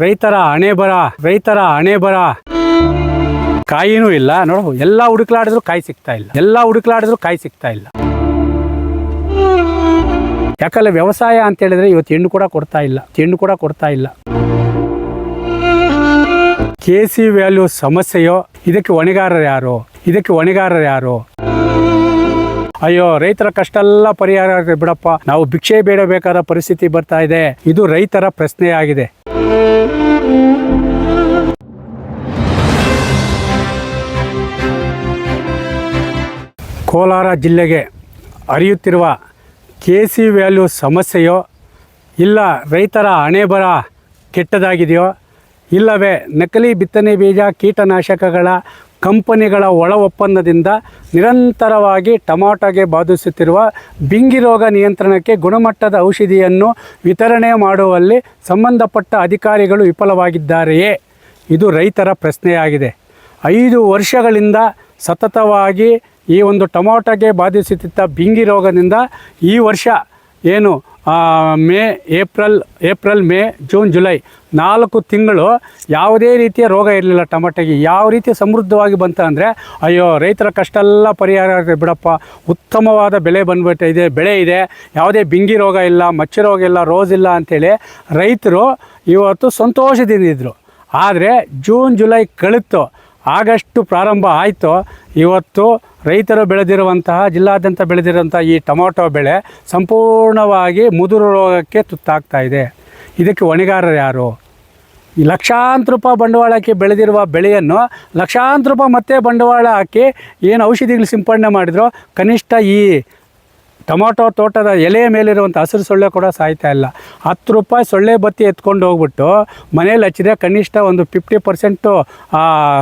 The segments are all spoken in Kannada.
ರೈತರ ಹಣೆ ಬರ, ರೈತರ ಹಣೆ ಬರ. ಕಾಯಿನೂ ಇಲ್ಲ, ನೋಡು, ಎಲ್ಲ ಹುಡುಕ್ಲಾಡಿದ್ರು ಕಾಯಿ ಸಿಗ್ತಾ ಇಲ್ಲ. ಎಲ್ಲ ಹುಡುಕ್ಲಾಡಿದ್ರು ಕಾಯಿ ಸಿಗ್ತಾ ಇಲ್ಲ. ಯಾಕಂದ್ರೆ ವ್ಯವಸಾಯ ಅಂತ ಹೇಳಿದ್ರೆ ಇವತ್ತು ಹೆಣ್ಣು ಕೂಡ ಕೊಡ್ತಾ ಇಲ್ಲ, ಹೆಣ್ಣು ಕೂಡ ಕೊಡ್ತಾ ಇಲ್ಲ. ಕೆ ಸಿ ವ್ಯಾಲ್ಯೂ ಸಮಸ್ಯೆಯೋ, ಇದಕ್ಕೆ ಹೊಣೆಗಾರರು ಯಾರು? ಇದಕ್ಕೆ ಹೊಣೆಗಾರರು ಯಾರು? ಅಯ್ಯೋ, ರೈತರ ಕಷ್ಟ ಎಲ್ಲ ಪರಿಹಾರ ಬಿಡಪ್ಪ. ನಾವು ಭಿಕ್ಷೆ ಬೇಡಬೇಕಾದ ಪರಿಸ್ಥಿತಿ ಬರ್ತಾ ಇದೆ. ಇದು ರೈತರ ಪ್ರಶ್ನೆಯಾಗಿದೆ. ಕೋಲಾರ ಜಿಲ್ಲೆಗೆ ಅರಿಯುತ್ತಿರುವ ಕೆ ಸಿ ವ್ಯಾಲ್ಯೂ ಸಮಸ್ಯೆಯೋ, ಇಲ್ಲ ರೈತರ ಹಣೆ ಬರ ಕೆಟ್ಟದಾಗಿದೆಯೋ, ಇಲ್ಲವೇ ನಕಲಿ ಬಿತ್ತನೆ ಬೀಜ ಕೀಟನಾಶಕಗಳ ಕಂಪನಿಗಳ ಒಳ ಒಪ್ಪಂದದಿಂದ ನಿರಂತರವಾಗಿ ಟೊಮಾಟೊಗೆ ಬಾಧಿಸುತ್ತಿರುವ ಬಿಂಗಿ ರೋಗ ನಿಯಂತ್ರಣಕ್ಕೆ ಗುಣಮಟ್ಟದ ಔಷಧಿಯನ್ನು ವಿತರಣೆ ಮಾಡುವಲ್ಲಿ ಸಂಬಂಧಪಟ್ಟ ಅಧಿಕಾರಿಗಳು ವಿಫಲವಾಗಿದ್ದಾರೆಯೇ? ಇದು ರೈತರ ಪ್ರಶ್ನೆಯಾಗಿದೆ. ಐದು ವರ್ಷಗಳಿಂದ ಸತತವಾಗಿ ಈ ಒಂದು ಟೊಮೊಟೊಗೆ ಬಾಧಿಸುತ್ತಿದ್ದ ಬಿಂಗಿ ರೋಗದಿಂದ ಈ ವರ್ಷ ಏನು May, April April, May, June, July ನಾಲ್ಕು ತಿಂಗಳು ಯಾವುದೇ ರೀತಿಯ ರೋಗ ಇರಲಿಲ್ಲ ಟೊಮಟೆಗೆ. ಯಾವ ರೀತಿ ಸಮೃದ್ಧವಾಗಿ ಬಂತ ಅಂದರೆ, ಅಯ್ಯೋ, ರೈತರ ಕಷ್ಟ ಎಲ್ಲ ಪರಿಹಾರ ಆಗುತ್ತೆ ಬಿಡಪ್ಪ. ಉತ್ತಮವಾದ ಬೆಳೆ ಬಂದ್ಬಿಟ್ಟಿದೆ ಬೆಳೆ ಇದೆ. ಯಾವುದೇ ಬಿಂಗಿ ರೋಗ ಇಲ್ಲ, ಮಚ್ಚಿ ರೋಗ ಇಲ್ಲ, ರೋಸ್ ಇಲ್ಲ ಅಂಥೇಳಿ ರೈತರು ಇವತ್ತು ಸಂತೋಷದಿಂದಿದ್ದರು ಆದರೆ ಜೂನ್, ಜುಲೈ ಕಳಿತು, ಆಗಸ್ಟು ಪ್ರಾರಂಭ ಆಯಿತು. ಇವತ್ತು ರೈತರು ಬೆಳೆದಿರುವಂತಹ, ಜಿಲ್ಲಾದ್ಯಂತ ಬೆಳೆದಿರುವಂಥ ಈ ಟೊಮೊಟೊ ಬೆಳೆ ಸಂಪೂರ್ಣವಾಗಿ ಮುದುರು ರೋಗಕ್ಕೆ ತುತ್ತಾಗ್ತಾ ಇದೆ. ಇದಕ್ಕೆ ಹೊಣೆಗಾರರು ಯಾರು? ಈ ಲಕ್ಷಾಂತರ ರೂಪಾಯಿ ಬಂಡವಾಳ ಹಾಕಿ ಬೆಳೆದಿರುವ ಬೆಳೆಯನ್ನು ಲಕ್ಷಾಂತರ ರೂಪಾಯಿ ಮತ್ತೆ ಬಂಡವಾಳ ಹಾಕಿ ಏನು ಔಷಧಿಗಳು ಸಿಂಪಡಣೆ ಮಾಡಿದ್ರು ಕನಿಷ್ಠ ಈ ಟೊಮೊಟೊ ತೋಟದ ಎಲೆಯ ಮೇಲಿರುವಂಥ ಹಸಿರು ಸೊಳ್ಳೆ ಕೂಡ ಸಾಯ್ತಾ ಇಲ್ಲ. ಹತ್ತು ರೂಪಾಯಿ ಸೊಳ್ಳೆ ಬತ್ತಿ ಎತ್ಕೊಂಡು ಹೋಗ್ಬಿಟ್ಟು ಮನೇಲಿ ಹಚ್ಚಿದ್ರೆ ಕನಿಷ್ಠ ಒಂದು ಫಿಫ್ಟಿ ಪರ್ಸೆಂಟು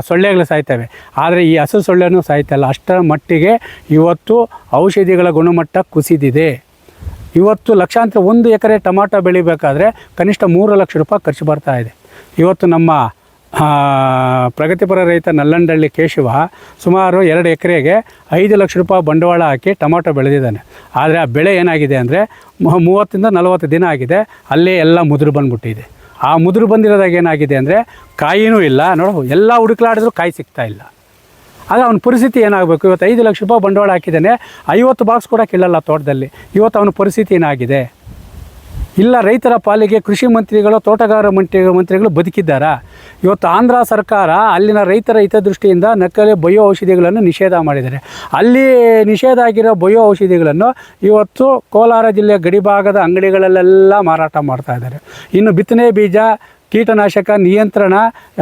ಸೊಳ್ಳೆಗಳು ಸಾಯ್ತವೆ. ಆದರೆ ಈ ಹಸಿರು ಸೊಳ್ಳೆನೂ ಸಾಯ್ತಾ ಇಲ್ಲ. ಅಷ್ಟರ ಮಟ್ಟಿಗೆ ಇವತ್ತು ಔಷಧಿಗಳ ಗುಣಮಟ್ಟ ಕುಸಿದಿದೆ. ಇವತ್ತು ಲಕ್ಷಾಂತರ ಒಂದು ಎಕರೆ ಟೊಮಾಟೊ ಬೆಳಿಬೇಕಾದ್ರೆ ಕನಿಷ್ಠ ಮೂರು ಲಕ್ಷ ರೂಪಾಯಿ ಖರ್ಚು ಬರ್ತಾ ಇದೆ. ಇವತ್ತು ನಮ್ಮ ಪ್ರಗತಿಪರ ರೈತ ನಲ್ಲಂಡಳ್ಳಿ ಕೇಶವ ಸುಮಾರು ಎರಡು ಎಕರೆಗೆ ಐದು ಲಕ್ಷ ರೂಪಾಯಿ ಬಂಡವಾಳ ಹಾಕಿ ಟೊಮಾಟೊ ಬೆಳೆದಿದ್ದಾನೆ. ಆದರೆ ಆ ಬೆಳೆ ಏನಾಗಿದೆ ಅಂದರೆ ಮೂವತ್ತಿಂದ ನಲವತ್ತು ದಿನ ಆಗಿದೆ, ಅಲ್ಲೇ ಎಲ್ಲ ಮುದುರು ಬಂದ್ಬಿಟ್ಟಿದೆ. ಆ ಮುದುರು ಬಂದಿರೋದಾಗ ಏನಾಗಿದೆ ಅಂದರೆ ಕಾಯಿನೂ ಇಲ್ಲ, ನೋಡು, ಎಲ್ಲ ಹುಡುಕ್ಲಾಡಿದ್ರು ಕಾಯಿ ಸಿಗ್ತಾ ಇಲ್ಲ. ಆದರೆ ಅವನ ಪರಿಸ್ಥಿತಿ ಏನಾಗಬೇಕು? ಇವತ್ತು ಐದು ಲಕ್ಷ ರೂಪಾಯಿ ಬಂಡವಾಳ ಹಾಕಿದ್ದಾನೆ, ಐವತ್ತು ಬಾಕ್ಸ್ ಕೂಡ ಕೇಳಲ್ಲ ತೋಟದಲ್ಲಿ. ಇವತ್ತು ಅವನ ಪರಿಸ್ಥಿತಿ ಏನಾಗಿದೆ? ಇಲ್ಲ ರೈತರ ಪಾಲಿಗೆ ಕೃಷಿ ಮಂತ್ರಿಗಳು, ತೋಟಗಾರ ಮಂತ್ರಿ ಮಂತ್ರಿಗಳು ಬದುಕಿದ್ದಾರಾ? ಇವತ್ತು ಆಂಧ್ರ ಸರ್ಕಾರ ಅಲ್ಲಿನ ರೈತರ ಹಿತದೃಷ್ಟಿಯಿಂದ ನಕಲಿ ಬಯೋ ಔಷಧಿಗಳನ್ನು ನಿಷೇಧ ಮಾಡಿದ್ದಾರೆ. ಅಲ್ಲಿ ನಿಷೇಧ ಆಗಿರೋ ಬಯೋ ಔಷಧಿಗಳನ್ನು ಇವತ್ತು ಕೋಲಾರ ಜಿಲ್ಲೆಯ ಗಡಿಭಾಗದ ಅಂಗಡಿಗಳಲ್ಲೆಲ್ಲ ಮಾರಾಟ ಮಾಡ್ತಾ ಇದ್ದಾರೆ. ಇನ್ನು ಬಿತ್ತನೆ ಬೀಜ, ಕೀಟನಾಶಕ ನಿಯಂತ್ರಣ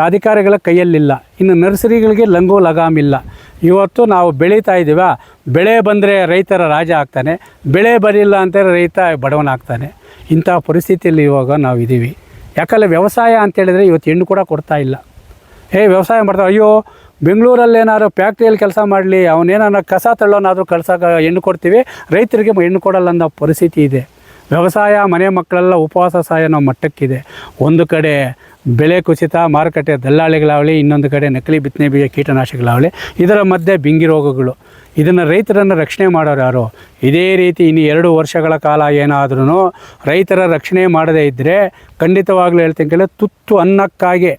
ಅಧಿಕಾರಿಗಳ ಕೈಯಲ್ಲಿಲ್ಲ. ಇನ್ನು ನರ್ಸರಿಗಳಿಗೆ ಲಂಗು ಲಗಾಮಿಲ್ಲ. ಇವತ್ತು ನಾವು ಬೆಳೀತಾ ಇದ್ದೀವ. ಬೆಳೆ ಬಂದರೆ ರೈತರ ರಾಜ ಆಗ್ತಾನೆ. ಬೆಳೆ ಬರಲಿಲ್ಲ ಅಂತ ರೈತ ಬಡವನಾಗ್ತಾನೆ. ಇಂಥ ಪರಿಸ್ಥಿತಿಯಲ್ಲಿ ಇವಾಗ ನಾವು ಇದ್ದೀವಿ ಯಾಕಂದರೆ ವ್ಯವಸಾಯ ಅಂತೇಳಿದರೆ ಇವತ್ತು ಹೆಣ್ಣು ಕೂಡ ಕೊಡ್ತಾ ಇಲ್ಲ. ಏ, ವ್ಯವಸಾಯ ಮಾಡ್ತಾರೆ ಅಯ್ಯೋ ಬೆಂಗಳೂರಲ್ಲಿ ಏನಾದ್ರು ಫ್ಯಾಕ್ಟ್ರಿಯಲ್ಲಿ ಕೆಲಸ ಮಾಡಲಿ ಅವನೇನಾರು ಕಸ ತಳ್ಳೋನಾದರೂ ಕಳ್ಸೋಕೆ ಹೆಣ್ಣು ಕೊಡ್ತೀವಿ, ರೈತರಿಗೆ ಹೆಣ್ಣು ಕೊಡಲ್ಲ ಅನ್ನೋ ಪರಿಸ್ಥಿತಿ ಇದೆ. ವ್ಯವಸಾಯ, ಮನೆ ಮಕ್ಕಳೆಲ್ಲ ಉಪವಾಸ ಸಹಾಯ ನಾವು ಮಟ್ಟಕ್ಕಿದೆ. ಒಂದು ಕಡೆ ಬೆಲೆ ಕುಸಿತ, ಮಾರುಕಟ್ಟೆ ದಲ್ಲಾಳಿಗಳಾಗಲಿ, ಇನ್ನೊಂದು ಕಡೆ ನಕಲಿ ಬಿತ್ತನೆ ಬೀಜ ಕೀಟನಾಶಕಗಳಾಗಲಿ, ಇದರ ಮಧ್ಯೆ ಬಿಂಗಿ ರೋಗಗಳು. ಇದನ್ನು ರೈತರನ್ನು ರಕ್ಷಣೆ ಮಾಡೋರು ಯಾರು? ಇದೇ ರೀತಿ ಇನ್ನು ಎರಡು ವರ್ಷಗಳ ಕಾಲ ಏನಾದ್ರೂ ರೈತರ ರಕ್ಷಣೆ ಮಾಡದೇ ಇದ್ದರೆ ಖಂಡಿತವಾಗ್ಲೂ ಹೇಳ್ತೀನಿ ಕೇಳಿ ತುತ್ತು ಅನ್ನಕ್ಕಾಗಿ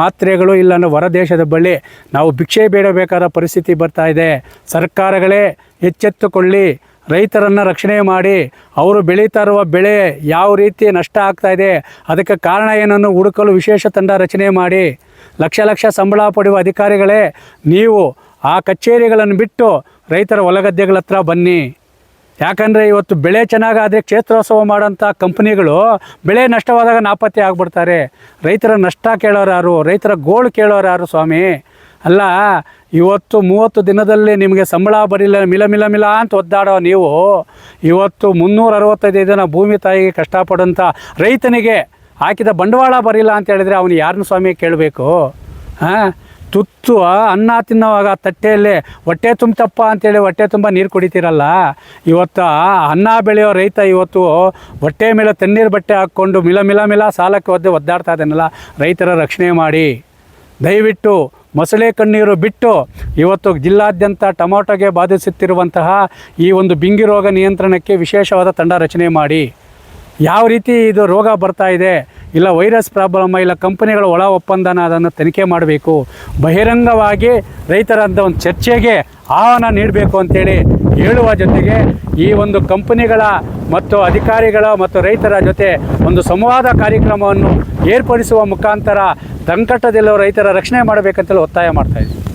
ಮಾತ್ರೆಗಳು ಇಲ್ಲ ಹೊರ ಹೊರದೇಶದ ಬಳಿ ನಾವು ಭಿಕ್ಷೆ ಬೇಡಬೇಕಾದ ಪರಿಸ್ಥಿತಿ ಬರ್ತಾ ಇದೆ. ಸರ್ಕಾರಗಳೇ ಎಚ್ಚೆತ್ತುಕೊಳ್ಳಿ, ರೈತರನ್ನು ರಕ್ಷಣೆ ಮಾಡಿ, ಅವರು ಬೆಳೀತಾ ಇರುವ ಬೆಳೆ ಯಾವ ರೀತಿ ನಷ್ಟ ಆಗ್ತಾ ಇದೆ, ಅದಕ್ಕೆ ಕಾರಣ ಏನನ್ನು ಹುಡುಕಲು ವಿಶೇಷ ತಂಡ ರಚನೆ ಮಾಡಿ. ಲಕ್ಷ ಲಕ್ಷ ಸಂಬಳ ಪಡೆಯುವ ಅಧಿಕಾರಿಗಳೇ, ನೀವು ಆ ಕಚೇರಿಗಳನ್ನು ಬಿಟ್ಟು ರೈತರ ಹೊಲಗದ್ದೆಗಳ ಹತ್ರ ಬನ್ನಿ. ಯಾಕಂದರೆ ಇವತ್ತು ಬೆಳೆ ಚೆನ್ನಾಗಾದರೆ ಕ್ಷೇತ್ರೋತ್ಸವ ಮಾಡೋಂಥ ಕಂಪ್ನಿಗಳು ಬೆಳೆ ನಷ್ಟವಾದಾಗ ನಾಪತ್ತೆ ಆಗ್ಬಿಡ್ತಾರೆ. ರೈತರ ನಷ್ಟ ಕೇಳೋರು ಯಾರು? ರೈತರ ಗೋಳು ಕೇಳೋರು ಯಾರು ಸ್ವಾಮಿ? ಅಲ್ಲ, ಇವತ್ತು ಮೂವತ್ತು ದಿನದಲ್ಲಿ ನಿಮಗೆ ಸಂಬಳ ಬರಿಲ್ಲ, ಮಿಲ ಮಿಲ ಮಿಲ ಅಂತ ಒದ್ದಾಡೋ ನೀವು, ಇವತ್ತು ಮುನ್ನೂರ ಅರವತ್ತೈದು ದಿನ ಭೂಮಿ ತಾಯಿಗೆ ಕಷ್ಟಪಡೋಂಥ ರೈತನಿಗೆ ಹಾಕಿದ ಬಂಡವಾಳ ಬರಿಲ್ಲ ಅಂತ ಹೇಳಿದರೆ ಅವನು ಯಾರನ್ನ ಸ್ವಾಮಿ ಕೇಳಬೇಕು? ಹಾಂ ತುತ್ತು ಅನ್ನ ತಿನ್ನೋವಾಗ ತಟ್ಟೆಯಲ್ಲಿ ಹೊಟ್ಟೆ ತುಂಬಪ್ಪ ಅಂತೇಳಿ ಹೊಟ್ಟೆ ತುಂಬ ನೀರು ಕುಡಿತೀರಲ್ಲ? ಇವತ್ತು ಅನ್ನ ಬೆಳೆಯೋ ರೈತ ಇವತ್ತು ಹೊಟ್ಟೆ ಮೇಲೆ ತಣ್ಣೀರು ಬಟ್ಟೆ ಹಾಕ್ಕೊಂಡು ಮಿಲ ಮಿಲ ಮಿಲ ಸಾಲಕ್ಕೆ ಒದ್ದೆ ಒದ್ದಾಡ್ತಾ ಇದ್ದಾನಲ್ಲ? ರೈತರ ರಕ್ಷಣೆ ಮಾಡಿ. ದಯವಿಟ್ಟು ಮೊಸಳೆ ಕಣ್ಣೀರು ಬಿಟ್ಟು ಇವತ್ತು ಜಿಲ್ಲಾದ್ಯಂತ ಟೊಮೊಟೊಗೆ ಬಾಧಿಸುತ್ತಿರುವಂತಹ ಈ ಒಂದು ಬಿಂಗಿ ರೋಗ ನಿಯಂತ್ರಣಕ್ಕೆ ವಿಶೇಷವಾದ ತಂಡ ರಚನೆ ಮಾಡಿ. ಯಾವ ರೀತಿ ಇದು ರೋಗ ಬರ್ತಾ ಇದೆ, ಇಲ್ಲ ವೈರಸ್ ಪ್ರಾಬ್ಲಮ್, ಇಲ್ಲ ಕಂಪನಿಗಳ ಒಳ ಒಪ್ಪಂದನ ಅದನ್ನು ತನಿಖೆ ಮಾಡಬೇಕು, ಬಹಿರಂಗವಾಗಿ ರೈತರಂಥ ಒಂದು ಚರ್ಚೆಗೆ ಆಹ್ವಾನ ನೀಡಬೇಕು ಅಂತೇಳಿ ಹೇಳುವ ಜೊತೆಗೆ ಈ ಒಂದು ಕಂಪನಿಗಳ ಮತ್ತು ಅಧಿಕಾರಿಗಳ ಮತ್ತು ರೈತರ ಜೊತೆ ಒಂದು ಸಂವಾದ ಕಾರ್ಯಕ್ರಮವನ್ನು ಏರ್ಪಡಿಸುವ ಮುಖಾಂತರ ಸಂಕಟದಲ್ಲಿರುವ ರೈತರ ರಕ್ಷಣೆ ಮಾಡಬೇಕಂತೇಳಿ ಒತ್ತಾಯ ಮಾಡ್ತಾ ಇದ್ದೀವಿ